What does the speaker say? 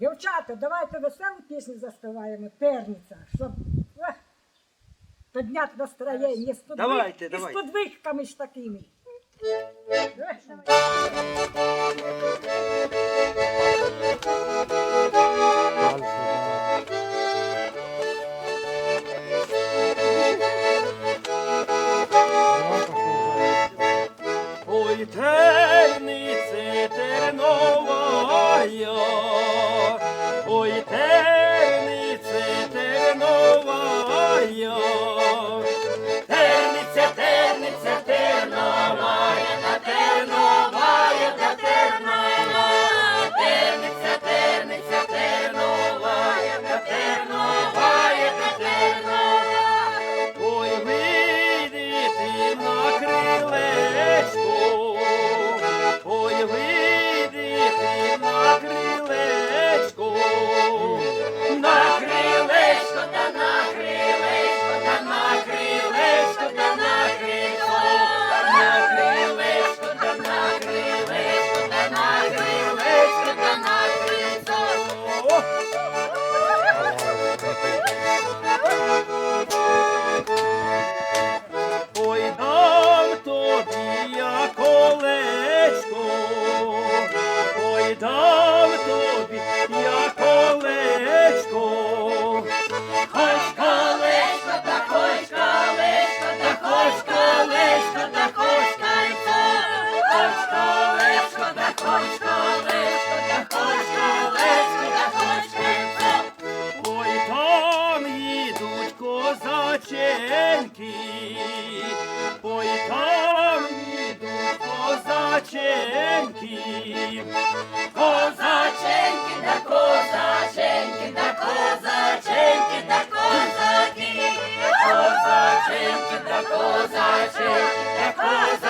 Дівчата, давайте веселу пісню заспіваємо, перниця, щоб ех, підняти настроєння з Давайте, подвиг- і з подвигками ж такими. Ех, Ой, терниці терновою, yo козаченьки, по там йдуть козаченьки, козаченьки да козаченьки да козаченьки да козаки, козаченьки да козаченьки да козаки.